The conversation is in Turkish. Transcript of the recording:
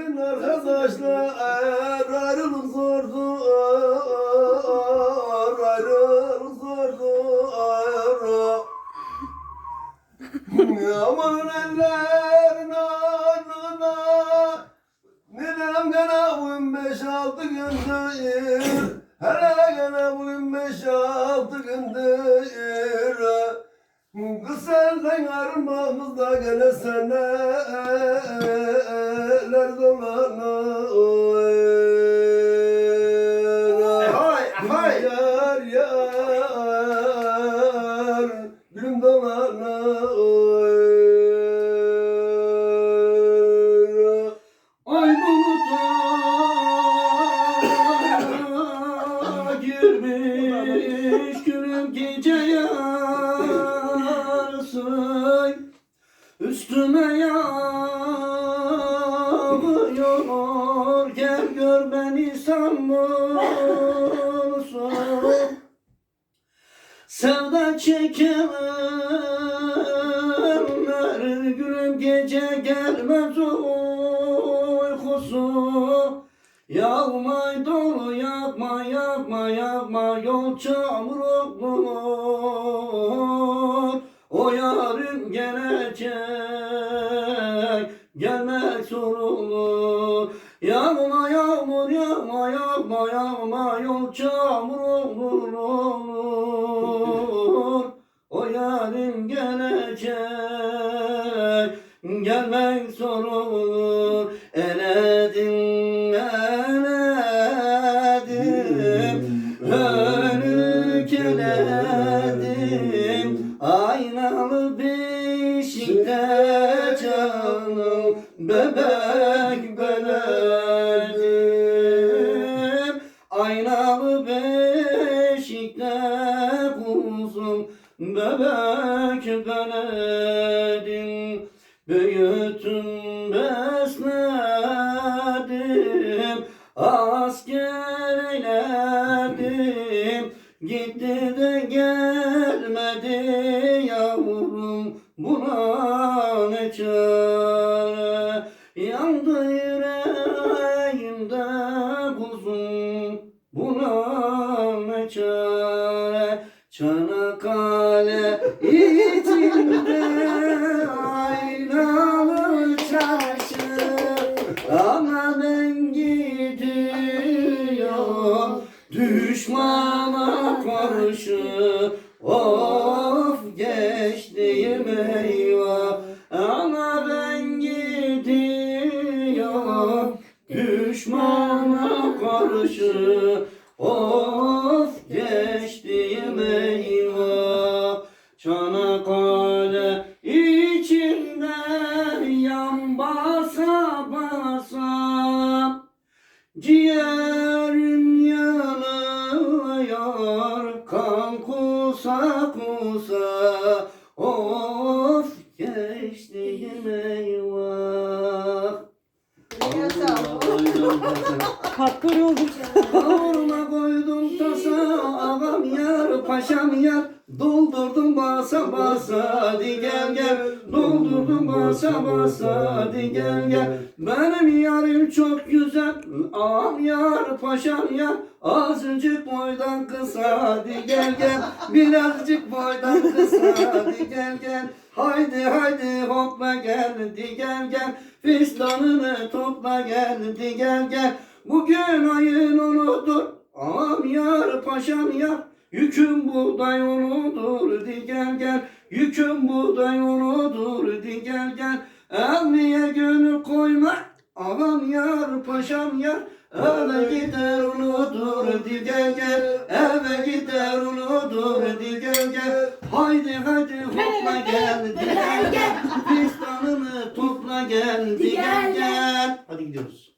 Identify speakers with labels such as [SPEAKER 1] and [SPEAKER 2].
[SPEAKER 1] Sayın arkadaşlar ayrılık zordur Ayrılık zordur Aman eller nanana Ninem gene bugün beş altı gündür Hele gene bugün beş altı gündür Kız senden ayrılmamızda gene seneler dolanır
[SPEAKER 2] Hay hay.
[SPEAKER 1] Yar yar. Gülüm dolanır
[SPEAKER 3] Ay buluta girmiş gülüm gece yarısı Üstüme yağmıyor beni sanmıyorsun Sevda çekenler gülüm gece gelmez uykusu. Yağmay dolu yakma yakma yakma yol çamur olur. O yarın gelecek. Gelmek zor olur Yağma yağmur yağma yol çamur olur olur. O yarın gelecek gelmek zor olur. Eledim eledim Önük eledim. Aynalı beşikte canım Bebek beledim Bebek beledim Büyüttüm besledim Asker eyledim Gitti de gelmedi yavrum Buna ne çare? Yandı yüreğimde kuzum Buna ne çare? Çanakkale düşmana karşı Of geçtiğim eyvah. Ama ben gidiyorum düşmana karşı Of geçtiğim eyvah. Çanakkale içinde yan basa basa Ciğerim Of geçtiğim eyvah
[SPEAKER 4] Patron oldum.
[SPEAKER 3] Kavurma koydum tasa. Ağam yar paşam yar Doldurdum basa basa hadi gel gel. Doldurdum basa basa hadi gel gel. Benim yarim çok güzel ağam yar paşam yar Azıcık boydan kısa hadi gel gel. Birazcık boydan kısa hadi gel gel. Haydi haydi hopla gel hadi gel gel. Fistanını topla gel hadi gel gel. Bugün ayın onudur. Ağam yar paşam yar Yüküm buğday onudur di gel gel. Yüküm buğday onudur di gel gel. Elmiye gönül koyma? Ağam yar paşam yar. Eve gider unudur di gel gel. Eve gider unudur di gel gel. Haydi haydi hopla gel di gel gel. Fistanını topla gel di gel gel Hadi gidiyoruz.